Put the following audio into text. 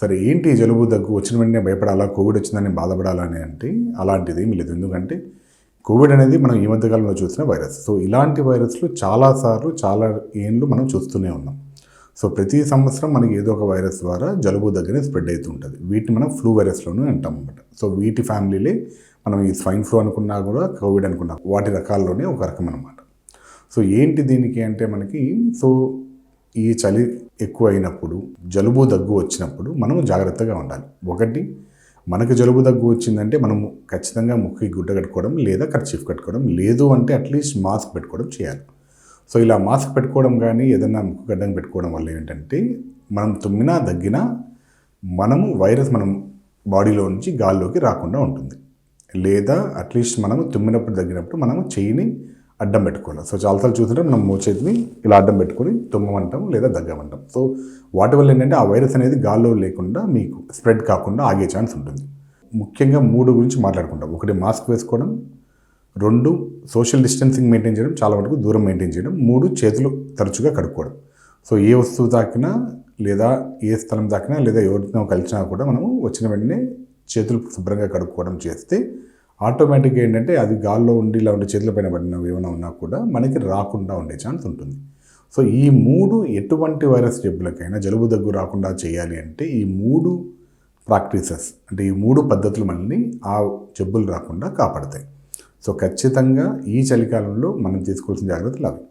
సరే ఏంటి జలుబు దగ్గు? వచ్చిన వెంటనే భయపడాలా? కోవిడ్ వచ్చిందని బాధపడాలని అంటే అలాంటిది ఏమి లేదు. ఎందుకంటే కోవిడ్ అనేది మనం ఈ మధ్యకాలంలో చూసిన వైరస్. సో ఇలాంటి వైరస్లు చాలాసార్లు చాలా ఏండ్లు మనం చూస్తూనే ఉన్నాం. సో ప్రతి సంవత్సరం మనకి ఏదో ఒక వైరస్ ద్వారా జలుబు దగ్గర స్ప్రెడ్ అవుతూ ఉంటుంది. వీటిని మనం ఫ్లూ వైరస్లోనూ అంటాం అనమాట సో వీటి ఫ్యామిలీలే మనం ఈ స్వైన్ ఫ్లూ అనుకున్నా కూడా కోవిడ్ అనుకున్నా వాటి రకాల్లోనే ఒక రకం అనమాట సో ఏంటి దీనికి అంటే మనకి సో ఈ చలి ఎక్కువ అయినప్పుడు జలుబు దగ్గు వచ్చినప్పుడు మనం జాగ్రత్తగా ఉండాలి. ఒకటి మనకు జలుబు దగ్గు వచ్చిందంటే మనం ఖచ్చితంగా ముక్కి గుడ్డ కట్టుకోవడం లేదా కర్చీఫ్ కట్టుకోవడం లేదు అంటే అట్లీస్ట్ మాస్క్ పెట్టుకోవడం చేయాలి. సో ఇలా మాస్క్ పెట్టుకోవడం కానీ ఏదైనా ముక్కు గడ్డం పెట్టుకోవడం వల్ల ఏంటంటే మనం తుమ్మినా దగ్గినా మనము వైరస్ మనం బాడీలో నుంచి గాల్లోకి రాకుండా ఉంటుంది. లేదా అట్లీస్ట్ మనము తుమ్మినప్పుడు తగ్గినప్పుడు మనము చెయ్యిని అడ్డం పెట్టుకోవాలి. సో చాలాసార్లు చూస్తుంటే మనం మూచేతిని ఇలా అడ్డం పెట్టుకొని తుమ్మమంటాం లేదా దగ్గమంటాం. సో వాటి వల్ల ఏంటంటే ఆ వైరస్ అనేది గాల్లో లేకుండా మీకు స్ప్రెడ్ కాకుండా ఆగే ఛాన్స్ ఉంటుంది. ముఖ్యంగా మూడు గురించి మాట్లాడుకుంటాం. ఒకటి మాస్క్ వేసుకోవడం రెండు సోషల్ డిస్టెన్సింగ్ మెయింటైన్ చేయడం చాలా వరకు దూరం మెయింటైన్ చేయడం మూడు చేతులు తరచుగా కడుక్కోవడం. సో ఏ వస్తువు తాకినా లేదా ఏ స్థలం తాకినా లేదా ఎవరితో కలిసినా కూడా మనము వచ్చిన వెంటనే చేతులు శుభ్రంగా కడుక్కోవడం చేస్తే ఆటోమేటిక్గా ఏంటంటే అది గాల్లో ఉండి ఇలా ఉండి చేతుల పైన పడినవి ఏమైనా ఉన్నా కూడా మనకి రాకుండా ఉండే ఛాన్స్ ఉంటుంది. సో ఈ మూడు ఎటువంటి వైరస్ జబ్బులకైనా జలుబు దగ్గు రాకుండా చేయాలి అంటే ఈ మూడు ప్రాక్టీసెస్ అంటే ఈ మూడు పద్ధతులు మనల్ని ఆ జబ్బులు రాకుండా కాపాడతాయి. సో ఖచ్చితంగా ఈ చలికాలంలో మనం తీసుకోవాల్సిన జాగ్రత్తలు అవి.